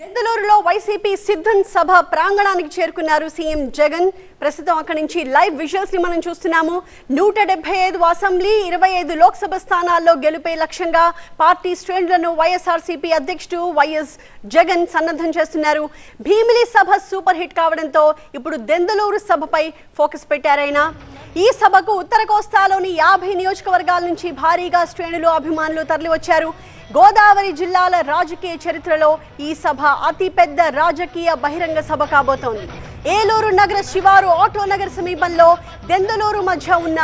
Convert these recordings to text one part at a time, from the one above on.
దెందలూరులో YCP సిద్ధం సభ ప్రాంగణానికి చేరుకున్నారు CM Jagan. ప్రస్తుతం అక్కడి నుంచి లైవ్ విజువల్స్ని మనం చూస్తున్నాము. నూట డెబ్బై ఐదు అసెంబ్లీ ఇరవై ఐదు లోక్సభ స్థానాల్లో గెలుపే లక్ష్యంగా పార్టీ శ్రేణులను వైఎస్ఆర్సీపీ అధ్యక్షుడు వైఎస్ జగన్ సన్నద్ధం చేస్తున్నారు. భీమిలి సభ సూపర్ హిట్ కావడంతో ఇప్పుడు దెందలూరు సభపై ఫోకస్ పెట్టారైనా ఈ సభకు ఉత్తర కోస్తాలోని యాభై నియోజకవర్గాల నుంచి భారీగా శ్రేణులు అభిమానులు తరలివచ్చారు. గోదావరి జిల్లాల రాజకీయ చరిత్రలో ఈ సభ అతిపెద్ద రాజకీయ బహిరంగ సభ కాబోతోంది. ఏలూరు నగర శివారు ఆటో నగర్ సమీపంలో దెందలూరు మధ్య ఉన్న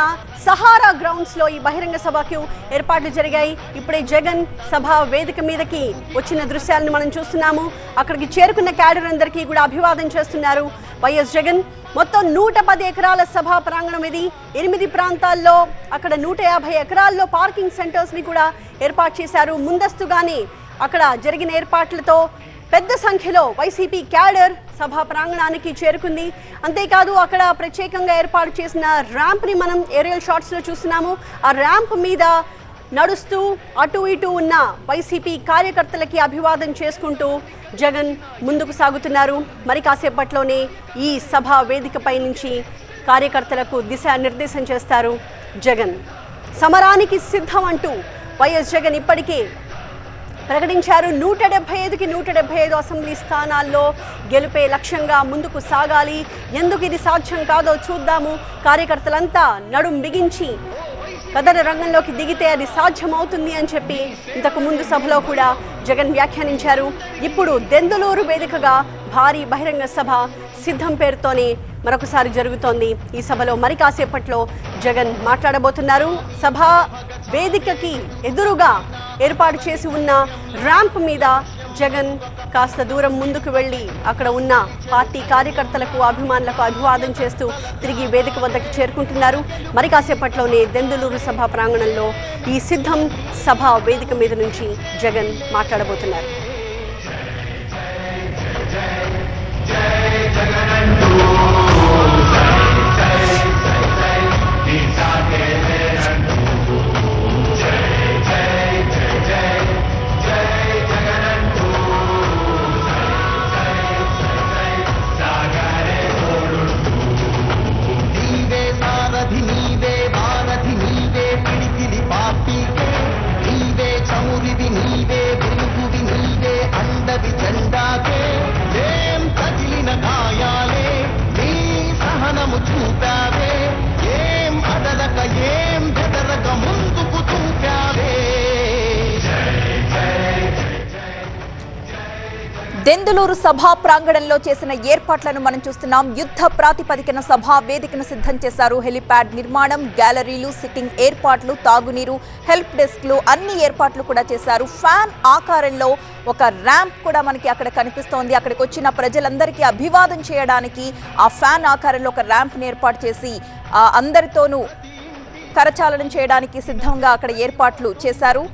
సహారా గ్రౌండ్స్లో ఈ బహిరంగ సభకు ఏర్పాట్లు జరిగాయి. ఇప్పుడే జగన్ సభ వేదిక మీదకి వచ్చిన దృశ్యాలను మనం చూస్తున్నాము. అక్కడికి చేరుకున్న క్యాడర్ అందరికీ కూడా అభివాదం చేస్తున్నారు వైఎస్ జగన్. మొత్తం నూట పది ఎకరాల సభా ప్రాంగణం ఇది. ఎనిమిది ప్రాంతాల్లో అక్కడ నూట యాభై ఎకరాల్లో పార్కింగ్ సెంటర్స్ని కూడా ఏర్పాటు చేశారు. ముందస్తుగానే అక్కడ జరిగిన ఏర్పాట్లతో పెద్ద సంఖ్యలో వైసీపీ క్యాడర్ సభా ప్రాంగణానికి చేరుకుంది. అంతేకాదు అక్కడ ప్రత్యేకంగా ఏర్పాటు చేసిన ర్యాంప్ని మనం ఏరియల్ షార్ట్స్లో చూస్తున్నాము. ఆ ర్యాంప్ మీద నడుస్తూ అటు ఇటు ఉన్న వైసీపీ కార్యకర్తలకి అభివాదం చేసుకుంటూ జగన్ ముందుకు సాగుతున్నారు. మరి కాసేపట్లోనే ఈ సభ వేదికపై నుంచి కార్యకర్తలకు దిశానిర్దేశం చేస్తారు జగన్. సమరానికి సిద్ధం అంటూ వైఎస్ జగన్ ఇప్పటికే ప్రకటించారు. నూట డెబ్బై ఐదుకి నూట డెబ్బై ఐదు అసెంబ్లీ స్థానాల్లో గెలిపే లక్ష్యంగా ముందుకు సాగాలి. ఎందుకు ఇది సాధ్యం కాదో చూద్దాము. కార్యకర్తలంతా నడుం బిగించి కథన రంగంలోకి దిగితే అది సాధ్యమవుతుంది అని చెప్పి ఇంతకు ముందు సభలో కూడా జగన్ వ్యాఖ్యానించారు. ఇప్పుడు దెందులూరు వేదికగా భారీ బహిరంగ సభ సిద్ధం పేరుతోనే మరొకసారి జరుగుతోంది. ఈ సభలో మరి కాసేపట్లో జగన్ మాట్లాడబోతున్నారు. సభ వేదికకి ఎదురుగా ఏర్పాటు చేసి ఉన్న ర్యాంప్ మీద జగన్ కాస్త దూరం ముందుకు వెళ్ళి అక్కడ ఉన్న పార్టీ కార్యకర్తలకు అభిమానులకు అభివాదం చేస్తూ తిరిగి వేదిక వద్దకు చేరుకుంటున్నారు మరి కాసేపట్లోనే దెందులూరు సభ ప్రాంగణంలో ఈ సిద్ధం సభ వేదిక మీద నుంచి జగన్ మాట్లాడబోతున్నారు దెందులూరు సభా ప్రాంగణంలో చేసిన ఏర్పాట్లను మనం చూస్తున్నాం. యుద్ధ ప్రాతిపదికన సభా వేదికను సిద్ధం చేశారు. హెలిప్యాడ్ నిర్మాణం గ్యాలరీలు సిట్టింగ్ ఏర్పాట్లు తాగునీరు హెల్ప్ డెస్క్లు అన్ని ఏర్పాట్లు కూడా చేశారు. ఫ్యాన్ ఆకారంలో ఒక ర్యాంప్ కూడా మనకి అక్కడ కనిపిస్తోంది. అక్కడికి వచ్చిన ప్రజలందరికీ అభివాదం చేయడానికి ఆ ఫ్యాన్ ఆకారంలో ఒక ర్యాంప్ని ఏర్పాటు చేసి అందరితోనూ కరచాలనం చేయడానికి సిద్ధంగా అక్కడ ఏర్పాట్లు చేశారు.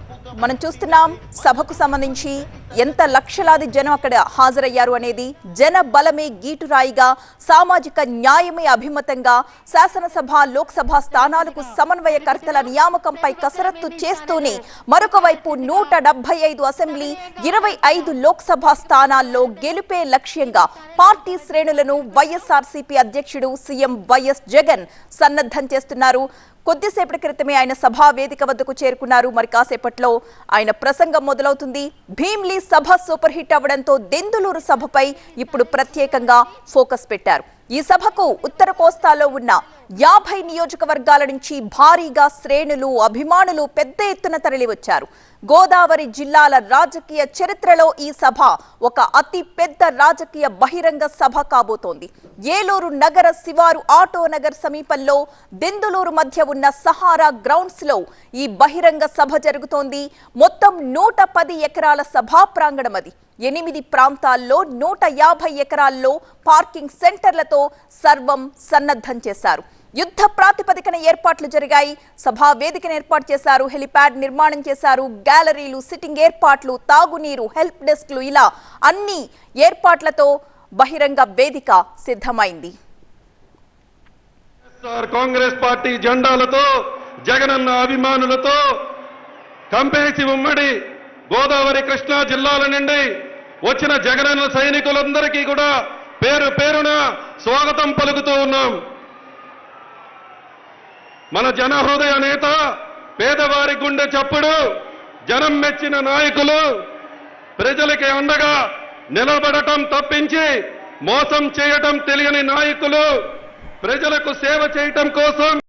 మనం చూస్తున్నాం సభకు సంబంధించి ఎంత లక్షలాది జనం అక్కడ హాజరయ్యారు అనేది జన బలమే గీటురాయిగా సామాజిక న్యాయమే అభిమతంగా శాసనసభ లోక్సభ స్థానాలకు సమన్వయకర్తల నియామకంపై కసరత్తు చేస్తూనే మరొక వైపు నూట డెబ్బై ఐదు అసెంబ్లీ ఇరవై ఐదు లోక్సభ స్థానాల్లో గెలుపే లక్ష్యంగా పార్టీ శ్రేణులను వైఎస్ఆర్సీపీ అధ్యక్షుడు సీఎం వైఎస్ జగన్ సన్నద్ధం చేస్తున్నారు. కొద్దిసేపటి క్రితమే ఆయన సభా వేదిక వద్దకు చేరుకున్నారు. మరి కాసేపట్లో ఆయన ప్రసంగం మొదలవుతుంది. భీమ్లీ సభ సూపర్ హిట్ అవ్వడంతో దెందులూరు సభపై ఇప్పుడు ప్రత్యేకంగా ఫోకస్ పెట్టారు. ఈ సభకు ఉత్తర కోస్తాలో ఉన్న యాభై నియోజకవర్గాల నుంచి భారీగా శ్రేణులు అభిమానులు పెద్ద ఎత్తున తరలివచ్చారు. గోదావరి జిల్లాల రాజకీయ చరిత్రలో ఈ సభ ఒక అతి పెద్ద రాజకీయ బహిరంగ సభ కాబోతోంది. ఏలూరు నగర శివారు ఆటో నగర్ సమీపంలో దెందులూరు మధ్య ఉన్న సహారా గ్రౌండ్స్లో ఈ బహిరంగ సభ జరుగుతోంది. మొత్తం నూట పది ఎకరాల సభా ప్రాంగణం అది. ఎనిమిది ప్రాంతాల్లో నూట యాభై ఎకరాల్లో పార్కింగ్ సెంటర్లతో సర్వం సన్నద్ధం చేశారు. యుద్ధ ప్రాతిపదికన ఏర్పాట్లు జరిగాయి. సభా వేదికను ఏర్పాటు చేశారు. హెలిప్యాడ్ నిర్మాణం చేశారు. గ్యాలరీలు సిట్టింగ్ ఏర్పాట్లు తాగునీరు హెల్ప్ డెస్క్లు ఇలా అన్ని ఏర్పాట్లతో బహిరంగ వేదిక సిద్ధమైంది. కాంగ్రెస్ పార్టీ జెండాలతో జగనన్న అభిమానులతో కంపేసి ఉమ్మడి గోదావరి కృష్ణా జిల్లాల నుండి వచ్చిన జగనన్న సైనికులందరికీ కూడా పేరు పేరున స్వాగతం పలుకుతూ ఉన్నాం. మన జనహృదయ నేత పేదవారి గుండె చప్పుడు జనం మెచ్చిన నాయకులు ప్రజలకి అండగా నిలబడటం తప్పించి మోసం చేయటం తెలియని నాయకులు ప్రజలకు సేవ చేయటం కోసం